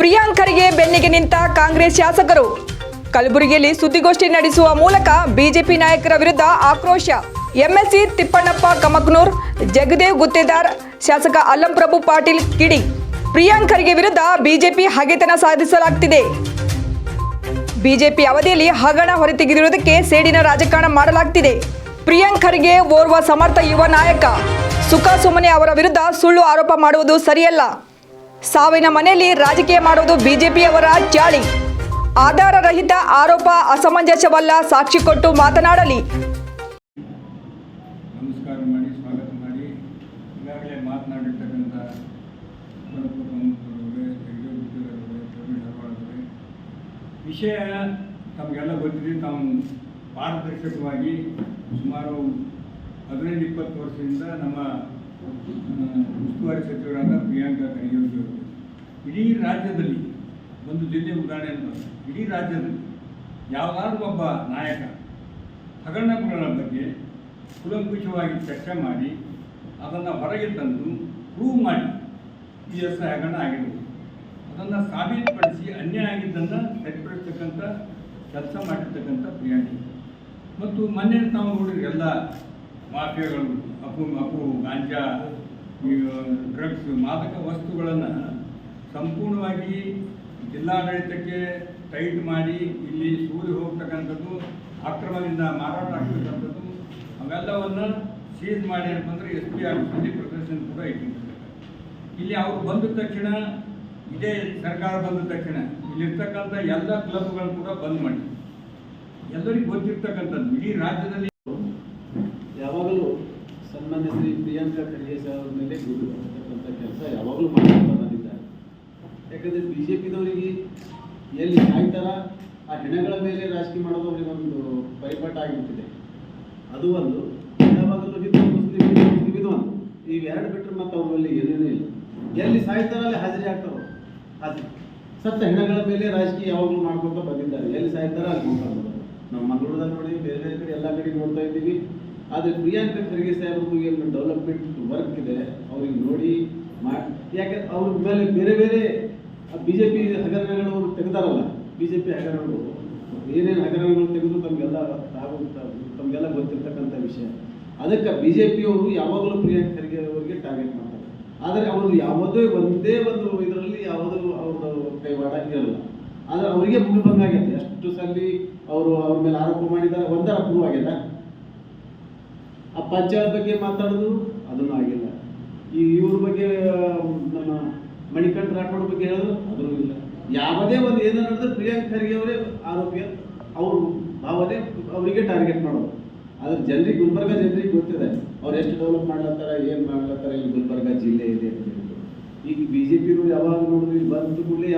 ಪ್ರಿಯಾಂಕರಿಗೆ ಬೆನ್ನಿಗೆ ನಿಂತ ಕಾಂಗ್ರೆಸ್ ಶಾಸಕರು. ಕಲಬುರಗಿಯಲ್ಲಿ ಸುದ್ದಿಗೋಷ್ಠಿ ನಡೆಸುವ ಮೂಲಕ ಬಿಜೆಪಿ ನಾಯಕರ ವಿರುದ್ಧ ಆಕ್ರೋಶ. ಎಂಎಸ್ಸಿ ತಿಪ್ಪಣ್ಣಪ್ಪ ಕಮಕ್ನೂರ್, ಜಗದೇವ್ ಗುತ್ತೇದಾರ್, ಶಾಸಕ ಅಲ್ಲಂಪ್ರಭು ಪಾಟೀಲ್ ಕಿಡಿ. ಪ್ರಿಯಾಂಕರಿಗೆ ವಿರುದ್ಧ ಬಿಜೆಪಿ ಹಗೆತನ ಸಾಧಿಸಲಾಗ್ತಿದೆ. ಬಿಜೆಪಿ ಅವಧಿಯಲ್ಲಿ ಹಗರಣ ಹೊರತೆಗೆದಿರುವುದಕ್ಕೆ ಸೇಡಿನ ರಾಜಕಾರಣ ಮಾಡಲಾಗ್ತಿದೆ. ಪ್ರಿಯಾಂಕರಿಗೆ ಓರ್ವ ಸಮರ್ಥ ಯುವ ನಾಯಕ. ಸುಖ ಸುಮನೆ ಅವರ ವಿರುದ್ಧ ಸುಳ್ಳು ಆರೋಪ ಮಾಡುವುದು ಸರಿಯಲ್ಲ. ಸಾವಿನ ಮನೆಯಲ್ಲಿ ರಾಜಕೀಯ ಮಾಡುವುದು ಬಿಜೆಪಿಯವರ ಚಾಳಿ. ಆಧಾರ ರಹಿತ ಆರೋಪ ಅಸಮಂಜಸವಲ್ಲ, ಸಾಕ್ಷಿ ಕೊಟ್ಟು ಮಾತನಾಡಲಿ. ನಮಸ್ಕಾರ ಮಾಡಿ, ಸ್ವಾಗತ ಮಾಡಿ. ಈಗಾಗಲೇ ಮಾತನಾಡಿರ್ತಕ್ಕಂಥ ವಿಷಯ ತಮಗೆಲ್ಲ ಗೊತ್ತಿದೆ. ತಾವು ಪಾರದರ್ಶಕವಾಗಿ ಸುಮಾರು ಹದಿನೈದು, ಇಪ್ಪತ್ತು ವರ್ಷದಿಂದ ನಮ್ಮ ಉಸ್ತುವಾರಿ ಸಚಿವರಾದ ಪ್ರಿಯಾಂಕಾ ಖರ್ಗೆ ಇಡೀ ರಾಜ್ಯದಲ್ಲಿ ಒಂದು ಜಿಲ್ಲೆ ಉದಾಹರಣೆ ಅಂತ ಇಡೀ ರಾಜ್ಯದಲ್ಲಿ ಯಾವುದಾದ್ರೂ ಒಬ್ಬ ನಾಯಕ ಹಗರಣಗಳ ಬಗ್ಗೆ ಕುಲಂಕುಷವಾಗಿ ಚರ್ಚೆ ಮಾಡಿ, ಅದನ್ನು ಹೊರಗೆ ತಂದು ಪ್ರೂವ್ ಮಾಡಿ ಈ ಎಸ್ ಐ ಹಗರಣ ಆಗಿರ್ಬೋದು. ಅದನ್ನು ಸಾಬೀತುಪಡಿಸಿ ಅನ್ಯಾಯ ಆಗಿದ್ದನ್ನು ಸರಿಪಡಿಸ್ತಕ್ಕಂಥ, ಕೆಲಸ ಮಾಡಿರ್ತಕ್ಕಂಥ ಪ್ರಿಯಾಂಕಿ. ಮತ್ತು ಮೊನ್ನೆ ನಾವು ನೋಡಿದ್ರೆ ಎಲ್ಲ ಮಾಫಿಯಾಗಳು ಅಪು ಅಪು ಗಾಂಜಾ ಡ್ರಗ್ಸ್ ಮಾದಕ ವಸ್ತುಗಳನ್ನು ಸಂಪೂರ್ಣವಾಗಿ ಜಿಲ್ಲಾಡಳಿತಕ್ಕೆ ಟೈಟ್ ಮಾಡಿ ಇಲ್ಲಿ ಸೂರಿ ಹೋಗ್ತಕ್ಕಂಥದ್ದು ಅಕ್ರಮದಿಂದ ಮಾರಾಟ ಆಗ್ತಕ್ಕಂಥದ್ದು, ಅವೆಲ್ಲವನ್ನು ಸೀಸ್ ಮಾಡಿ ಅಂತಂದ್ರೆ ಎಸ್ ಪಿ ಆಫೀಸಲ್ಲಿ ಪ್ರದರ್ಶನ ಕೂಡ ಇಟ್ಟಿರ್ತಾರೆ ಇಲ್ಲಿ ಅವರು ಬಂದ ತಕ್ಷಣ, ಇದೇ ಸರ್ಕಾರ ಬಂದ ತಕ್ಷಣ ಇಲ್ಲಿರ್ತಕ್ಕಂಥ ಎಲ್ಲ ಕ್ಲಬ್ಗಳು ಕೂಡ ಬಂದ್ ಮಾಡಿ ಎಲ್ಲರಿಗೂ ಗೊತ್ತಿರ್ತಕ್ಕಂಥದ್ದು, ಇಡೀ ರಾಜ್ಯದಲ್ಲಿ ಸನ್ಮಾನ್ಯ ಶ್ರೀ ಪ್ರಿಯಾಂಕಾ ಖರ್ಗೆ ಅವರ ಮೇಲೆ ಗುರು ಬರ್ತಕ್ಕಂಥ ಕೆಲಸ ಯಾವಾಗಲೂ ಮಾಡ್ತಾ ಬಂದಿದ್ದಾರೆ. ಯಾಕಂದರೆ ಬಿ ಜೆ ಪಿದವರಿಗೆ ಎಲ್ಲಿ ಸಾಯ್ತಾರ ಆ ಹೆಣಗಳ ಮೇಲೆ ರಾಜಕೀಯ ಮಾಡೋದು ಅವರಿಗೆ ಒಂದು ಪರಿಪಾಠ ಆಗಿಬಿಟ್ಟಿದೆ. ಅದು ಒಂದು. ಯಾವಾಗಲೂ ಹಿಂದೂ, ಮುಸ್ಲಿಂ ಮುಸ್ಲಿಂ, ಇದು ಒಂದು. ಇವೆರಡು ಬಿಟ್ಟರೆ ಮತ್ತೆ ಅವರಲ್ಲಿ ಏನೇನೂ ಇಲ್ಲ. ಎಲ್ಲಿ ಸಾಯ್ತಾರ ಅಲ್ಲಿ ಹಾಜರಿ ಆಗ್ತಾರೋ ಹಾಜರಿ ಸತ್ತ ಹೆಣಗಳ ಮೇಲೆ ರಾಜಕೀಯ ಯಾವಾಗಲೂ ಮಾಡ್ಕೊತ ಬಂದಿದ್ದಾರೆ. ಎಲ್ಲಿ ಸಾಯ್ತಾರ ಅಲ್ಲಿ ಮಾಡ್ಕೊಂಡು ನಾವು ಮಂಗಳೂರದಾಗ ನೋಡಿ ಬೇರೆ ಬೇರೆ ಕಡೆ ಎಲ್ಲ ಕಡೆ ನೋಡ್ತಾ ಇದ್ದೀವಿ. ಆದರೆ ಪ್ರಿಯಾಂಕಾ ಖರ್ಗೆ ಸಾಹೇಬ್ರಿಗೂ ಏನು ಡೆವಲಪ್ಮೆಂಟ್ ವರ್ಕ್ ಇದೆ, ಅವ್ರಿಗೆ ನೋಡಿ ಮಾಡಿ ಯಾಕಂದ್ರೆ ಅವ್ರ ಮೇಲೆ ಬೇರೆ ಬೇರೆ ಬಿ ಜೆ ಪಿ ಹಗರಣಗಳು ಅವರು ತೆಗೆದಾರಲ್ಲ ಬಿ ಜೆ ಪಿ ಹಗರಣಗಳು, ಏನೇನು ಹಗರಣಗಳು ತೆಗೆದು ತಮಗೆಲ್ಲ ತಮಗೆಲ್ಲ ಗೊತ್ತಿರ್ತಕ್ಕಂಥ ವಿಷಯ. ಅದಕ್ಕೆ ಬಿ ಜೆ ಪಿಯವರು ಯಾವಾಗಲೂ ಪ್ರಿಯಾಂಕ್ ಖರ್ಗೆ ಅವರಿಗೆ ಟಾರ್ಗೆಟ್ ಮಾಡ್ತಾರೆ. ಆದರೆ ಅವರು ಯಾವುದೇ ಒಂದೇ ಒಂದು ಇದರಲ್ಲಿ ಯಾವುದೂ ಅವ್ರದ್ದು ಕೈವಾಡ ಇರಲ್ಲ. ಆದರೆ ಅವರಿಗೆ ಮುಗಿ ಆಗೈತೆ. ಅಷ್ಟು ಸಲ ಅವರು ಅವ್ರ ಮೇಲೆ ಆರೋಪ ಮಾಡಿದ್ದಾರೆ ಒಂದರ ಪ್ರೂವ್ ಆ ಪಂಚಾಯತ್ ಬಗ್ಗೆ ಮಾತಾಡೋದು ಅದನ್ನು ಆಗಿಲ್ಲ. ಈ ಇವ್ರ ಬಗ್ಗೆ ನಮ್ಮ ಮಣಿಕಂಠ ರಾಠೋಡ್ ಬಗ್ಗೆ ಹೇಳೋದು ಅದನ್ನು ಇಲ್ಲ. ಯಾವುದೇ ಒಂದು ಏನೋ ನಡೆದ್ರೆ ಪ್ರಿಯಾಂಕ್ ಖರ್ಗೆ ಅವರೇ ಆರೋಪಿಯ, ಅವರು ಭಾವನೆ ಅವರಿಗೆ ಟಾರ್ಗೆಟ್ ಮಾಡೋದು. ಆದ್ರೆ ಜನರಿಗೆ ಗುಲ್ಬರ್ಗ ಜನರಿಗೆ ಗೊತ್ತಿದೆ, ಅವ್ರು ಎಷ್ಟು ಡೆವಲಪ್ ಮಾಡ್ಲತ್ತಾರ, ಏನು ಮಾಡ್ಲತ್ತಾರ, ಇಲ್ಲಿ ಗುಲ್ಬರ್ಗ ಜಿಲ್ಲೆ ಇದೆ ಅಂತ ಹೇಳ್ಬಿಟ್ಟು. ಈಗ ಬಿ ಜೆ ಪಿ ಯಾವಾಗ ನೋಡಿದ್ರು, ಇಲ್ಲಿ ಬಂದ ಕೂಡಲೇ